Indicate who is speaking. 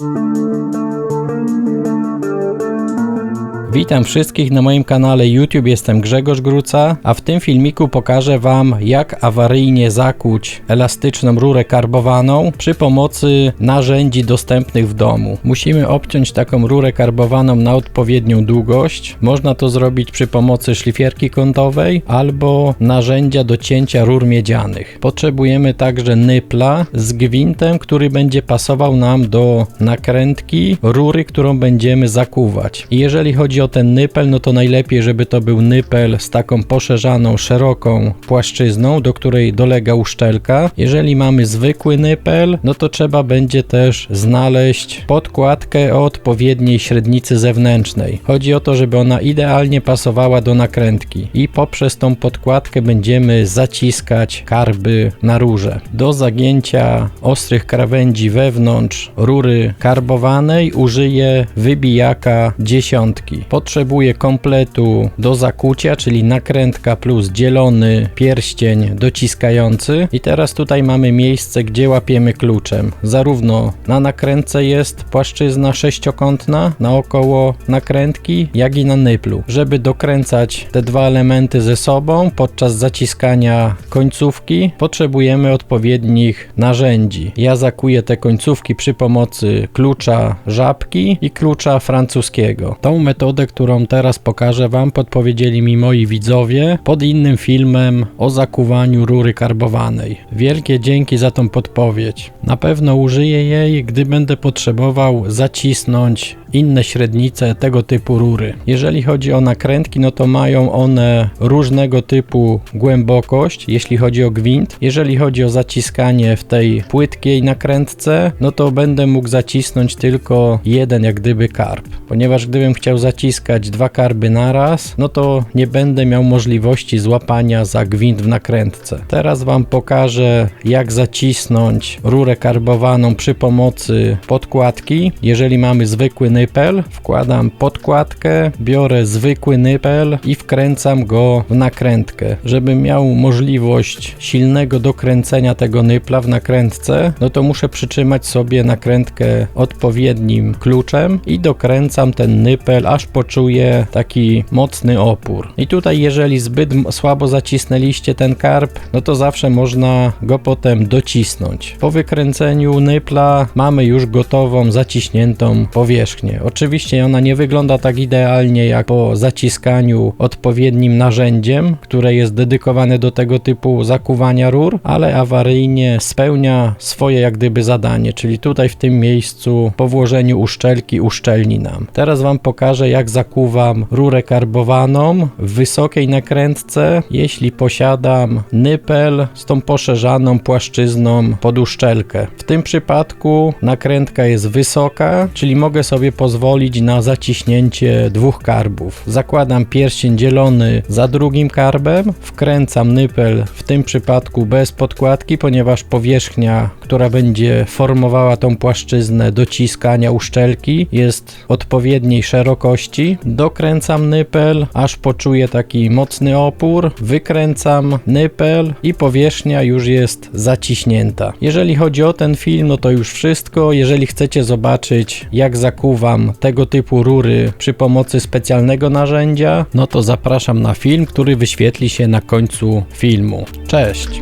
Speaker 1: Música Witam wszystkich na moim kanale YouTube, jestem Grzegorz Gruca, a w tym filmiku pokażę Wam jak awaryjnie zakuć elastyczną rurę karbowaną przy pomocy narzędzi dostępnych w domu. Musimy obciąć taką rurę karbowaną na odpowiednią długość. Można to zrobić przy pomocy szlifierki kątowej albo narzędzia do cięcia rur miedzianych. Potrzebujemy także nypla z gwintem, który będzie pasował nam do nakrętki rury, którą będziemy zakuwać. Jeżeli chodzi o ten nypel, no to najlepiej, żeby to był nypel z taką poszerzaną, szeroką płaszczyzną, do której dolega uszczelka. Jeżeli mamy zwykły nypel, no to trzeba będzie też znaleźć podkładkę o odpowiedniej średnicy zewnętrznej. Chodzi o to, żeby ona idealnie pasowała do nakrętki i poprzez tą podkładkę będziemy zaciskać karby na rurze. Do zagięcia ostrych krawędzi wewnątrz rury karbowanej użyję wybijaka dziesiątki. Potrzebuję kompletu do zakucia, czyli nakrętka plus dzielony pierścień dociskający. I teraz tutaj mamy miejsce, gdzie łapiemy kluczem. Zarówno na nakrętce jest płaszczyzna sześciokątna naokoło nakrętki, jak i na nyplu. Żeby dokręcać te dwa elementy ze sobą podczas zaciskania końcówki, potrzebujemy odpowiednich narzędzi. Ja zakuję te końcówki przy pomocy klucza żabki i klucza francuskiego. Tą metodę, którą teraz pokażę Wam, podpowiedzieli mi moi widzowie pod innym filmem o zakuwaniu rury karbowanej. Wielkie dzięki za tą podpowiedź. Na pewno użyję jej, gdy będę potrzebował zacisnąć inne średnice tego typu rury. Jeżeli chodzi o nakrętki, no to mają one różnego typu głębokość, jeśli chodzi o gwint. Jeżeli chodzi o zaciskanie w tej płytkiej nakrętce, no to będę mógł zacisnąć tylko jeden jak gdyby karb, ponieważ gdybym chciał zaciskać dwa karby naraz, no to nie będę miał możliwości złapania za gwint w nakrętce. Teraz Wam pokażę jak zacisnąć rurę karbowaną przy pomocy podkładki. Jeżeli mamy zwykły nypel, wkładam podkładkę, biorę zwykły nypel i wkręcam go w nakrętkę. Żebym miał możliwość silnego dokręcenia tego nypla w nakrętce, no to muszę przytrzymać sobie nakrętkę odpowiednim kluczem i dokręcam ten nypel, aż poczuję taki mocny opór. I tutaj jeżeli zbyt słabo zacisnęliście ten karp, no to zawsze można go potem docisnąć. Po wykręceniu nypla mamy już gotową, zaciśniętą powierzchnię. Oczywiście ona nie wygląda tak idealnie jak po zaciskaniu odpowiednim narzędziem, które jest dedykowane do tego typu zakuwania rur, ale awaryjnie spełnia swoje jak gdyby zadanie, czyli tutaj w tym miejscu po włożeniu uszczelki uszczelni nam. Teraz Wam pokażę jak zakuwam rurę karbowaną w wysokiej nakrętce, jeśli posiadam nypel z tą poszerzaną płaszczyzną pod uszczelkę. W tym przypadku nakrętka jest wysoka, czyli mogę sobie pozwolić na zaciśnięcie dwóch karbów. Zakładam pierścień dzielony za drugim karbem, wkręcam nypel w tym przypadku bez podkładki, ponieważ powierzchnia, która będzie formowała tą płaszczyznę dociskania uszczelki jest odpowiedniej szerokości. Dokręcam nypel, aż poczuję taki mocny opór, wykręcam nypel i powierzchnia już jest zaciśnięta. Jeżeli chodzi o ten film, no to już wszystko. Jeżeli chcecie zobaczyć jak zakuwa tego typu rury przy pomocy specjalnego narzędzia, no to zapraszam na film, który wyświetli się na końcu filmu. Cześć!